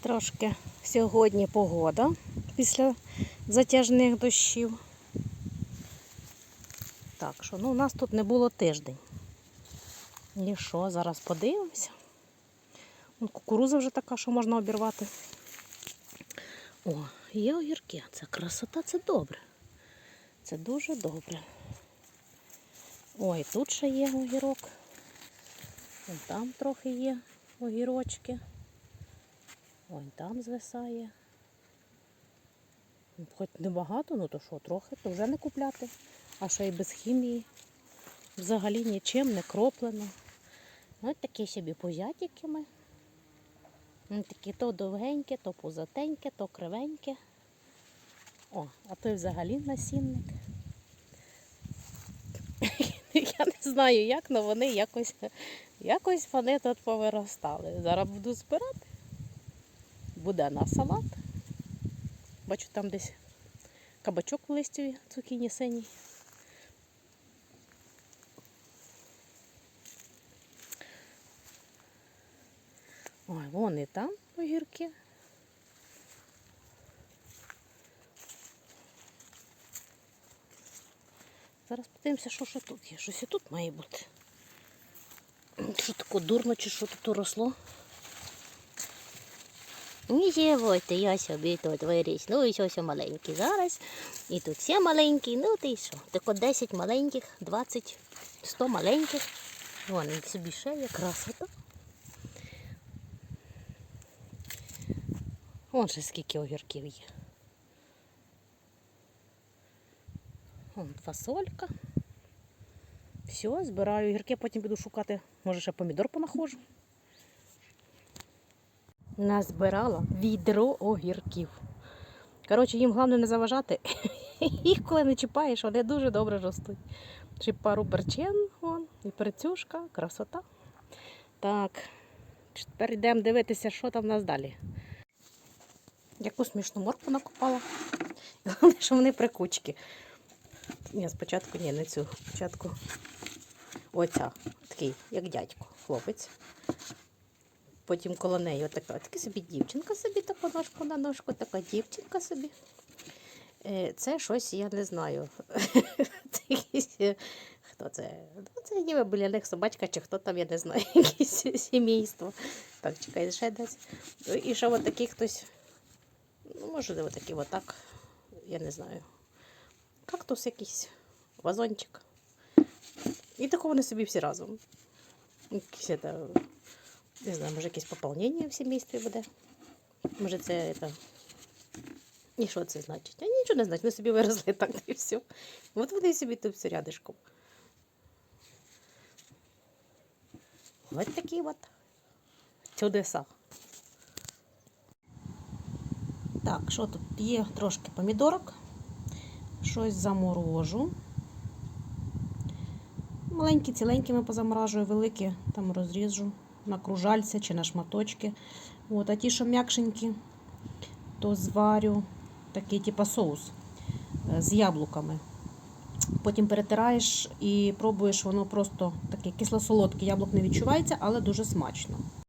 Трошки сьогодні погода після затяжних дощів. Так що, ну у нас тут не було тиждень. І що, зараз подивимося. Кукуруза вже така, що можна обірвати. О, є огірки. Це красота, це добре. Це дуже добре. Ой, тут ще є огірок. Вон там трохи є огірочки. Ой, там звисає. Ну, Хоч небагато, ну то що, трохи, то вже не купляти. А ще й без хімії. Взагалі нічим не кроплено. Ось такі собі пузятики ми. Такі то довгенькі, то пузатенькі, то кривенькі. О, а той взагалі насінник. Я не знаю, як, але вони якось, якось вони тут повиростали. Зараз буду збирати. Буде на салат. Бачу, там десь кабачок в листіві, цукіні синій. Ой, вон і там огірки. Зараз подивимося, що ще тут є. Щось і тут має бути. Що таке дурно, чи що тут росло? Нічого, то я собі тут виріс. Ну і ось маленький зараз. І тут всі маленькі. Ну ти що? Тако 10 маленьких, 20, 100 маленьких. Вон і собі ще є красота. Вон ще скільки огірків є. Вон фасолька. Все, збираю огірки, потім піду шукати. Може ще помідор понаходжу. Назбирала відро огірків. Коротше, їм головне не заважати. Їх коли не чіпаєш, вони дуже добре ростуть. Чи пару перчин, вон, і перцюшка, красота. Так, тепер йдемо дивитися, що там в нас далі. Яку смішну морку накопала. Головне, що вони прикучки. Ні, спочатку ні, не цю. Спочатку оця, такий, як дядько, хлопець. Потім коло неї отака, така собі дівчинка собі, таку ножку на ножку, така дівчинка собі. Е, Це щось, я не знаю. Е, Хто це? Ну, це ніби біля собачка, чи хто там, я не знаю, якесь сімейство. Так, чекай, ще десь. І ще от такий хтось. Ну, може, отакий отак. Я не знаю. Кактус якийсь, вазончик. І тако вони собі всі разом. Якісь, це, не знаю, може якесь поповнення в сімействі буде. Може це, це... І що це значить? А нічого не значить, вони собі виросли так і все. От вони собі тут все рядишком. Ось такі от чудеса. Так, що тут є трошки помідорок, щось заморожу. Маленькі, ціленькими позаморажую, великі там розріжу на кружальця чи на шматочки. От, а ті, що м'якшенькі, то зварю такий типу соус е, з яблуками. Потім перетираєш і пробуєш, воно просто таке кисло-солодке, яблук не відчувається, але дуже смачно.